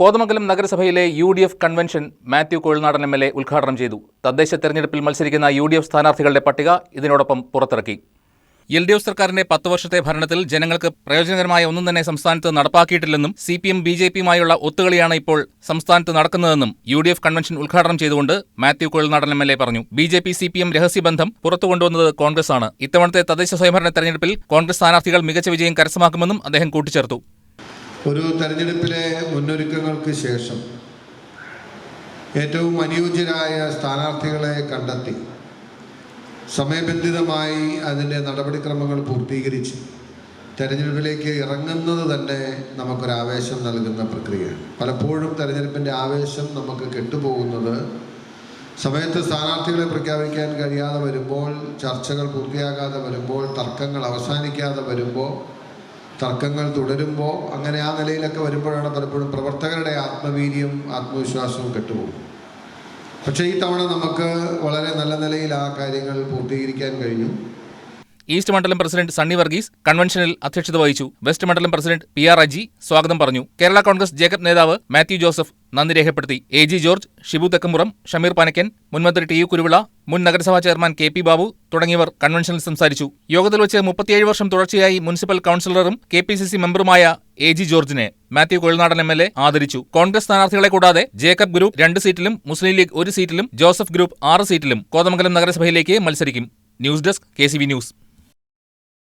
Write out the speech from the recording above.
കോതമംഗലം നഗരസഭയിലെ U D F convention Mathew Kuzhalnadan M L A ഉദ്ഘാടനം ചെയ്തു. തദ്ദേശ തെരഞ്ഞെടുപ്പിൽ മത്സരിക്കുന്ന യു ഡി എഫ് സ്ഥാനാർത്ഥികളുടെ പട്ടിക ഇതിനോടൊപ്പം പുറത്തിറക്കി. എൽ ഡി എഫ് സർക്കാരിന്റെ പത്ത് വർഷത്തെ ഭരണത്തിൽ ജനങ്ങൾക്ക് പ്രയോജനകരമായ ഒന്നും തന്നെ സംസ്ഥാനത്ത് നടപ്പാക്കിയിട്ടില്ലെന്നും C P M B J പിയുമായുള്ള ഒത്തുകളിയാണ് ഇപ്പോൾ സംസ്ഥാനത്ത് നടക്കുന്നതെന്നും യു ഡി എഫ് കൺവെൻഷൻ ഉദ്ഘാടനം ചെയ്തുകൊണ്ട് Mathew Kuzhalnadan M L A പറഞ്ഞു. B J P C P M രഹസ്യബന്ധം പുറത്തു കൊണ്ടുവന്നത് കോൺഗ്രസ് ആണ് ഇത്തവണത്തെ തദ്ദേശ സ്വയംഭരണ തെരഞ്ഞെടുപ്പിൽ കോൺഗ്രസ് സ്ഥാനാർത്ഥികൾ മികച്ച വിജയം കരസ്ഥമാക്കുമെന്നും അദ്ദേഹം കൂട്ടിച്ചേർത്തു. ഒരു തെരഞ്ഞെടുപ്പിലെ മുന്നൊരുക്കങ്ങൾക്ക് ശേഷം ഏറ്റവും അനുയോജ്യരായ സ്ഥാനാർത്ഥികളെ കണ്ടെത്തി സമയബന്ധിതമായി അതിന്റെ നടപടിക്രമങ്ങൾ പൂർത്തീകരിച്ച് തെരഞ്ഞെടുപ്പിലേക്ക് ഇറങ്ങുന്നത് തന്നെ നമുക്കൊരാവേശം നൽകുന്ന പ്രക്രിയയാണ്. പലപ്പോഴും തെരഞ്ഞെടുപ്പിന്റെ ആവേശം നമുക്ക് കെട്ടുപോകുന്നത് സമയത്ത് സ്ഥാനാർത്ഥികളെ പ്രഖ്യാപിക്കാൻ കഴിയാതെ വരുമ്പോൾ ചർച്ചകൾ പൂർത്തിയാകാതെ വരുമ്പോൾ തർക്കങ്ങൾ അവസാനിക്കാതെ വരുമ്പോൾ തർക്കങ്ങൾ തുടരുമ്പോൾ അങ്ങനെ ആ നിലയിലൊക്കെ വരുമ്പോഴാണ് പലപ്പോഴും പ്രവർത്തകരുടെ ആത്മവീര്യം ആത്മവിശ്വാസവും കെട്ടുപോകും. പക്ഷേ ഈ തവണ നമുക്ക് വളരെ നല്ല നിലയിൽ ആ കാര്യങ്ങൾ പൂർത്തീകരിക്കാൻ കഴിഞ്ഞു. ഈസ്റ്റ് മണ്ഡലം പ്രസിഡന്റ് സണ്ണി വർഗീസ് കൺവെൻഷനിൽ അധ്യക്ഷത വഹിച്ചു. വെസ്റ്റ് മണ്ഡലം പ്രസിഡന്റ് പി ആർ അജി സ്വാഗതം പറഞ്ഞു. കേരള കോൺഗ്രസ് ജേക്കബ് നേതാവ് മാത്യു ജോസഫ് നന്ദി രേഖപ്പെടുത്തി. എ ജി ജോർജ് ഷിബു തെക്കമ്പുറം ഷമീർ പനക്കൻ മുൻമന്ത്രി ടി യു കുരുവിള മുൻ നഗരസഭാ ചെയർമാൻ കെ പി ബാബു തുടങ്ങിയവർ കൺവെൻഷനിൽ സംസാരിച്ചു. യോഗത്തിൽ വെച്ച് മുപ്പത്തിയേഴ് വർഷം തുടർച്ചയായി മുനിസിപ്പൽ കൌൺസിലറും കെ പി സി സി മെമ്പറുമായ എ ജി ജോർജിനെ Mathew Kuzhalnadan M L A ആദരിച്ചു. കോൺഗ്രസ് സ്ഥാനാർത്ഥികളെ കൂടാതെ ജേക്കബ് ഗ്രൂപ്പ് രണ്ട് സീറ്റിലും മുസ്ലിം ലീഗ് ഒരു സീറ്റിലും ജോസഫ് ഗ്രൂപ്പ് ആറ് സീറ്റിലും കോതമംഗലം നഗരസഭയിലേക്ക് മത്സരിക്കും. News desk K news.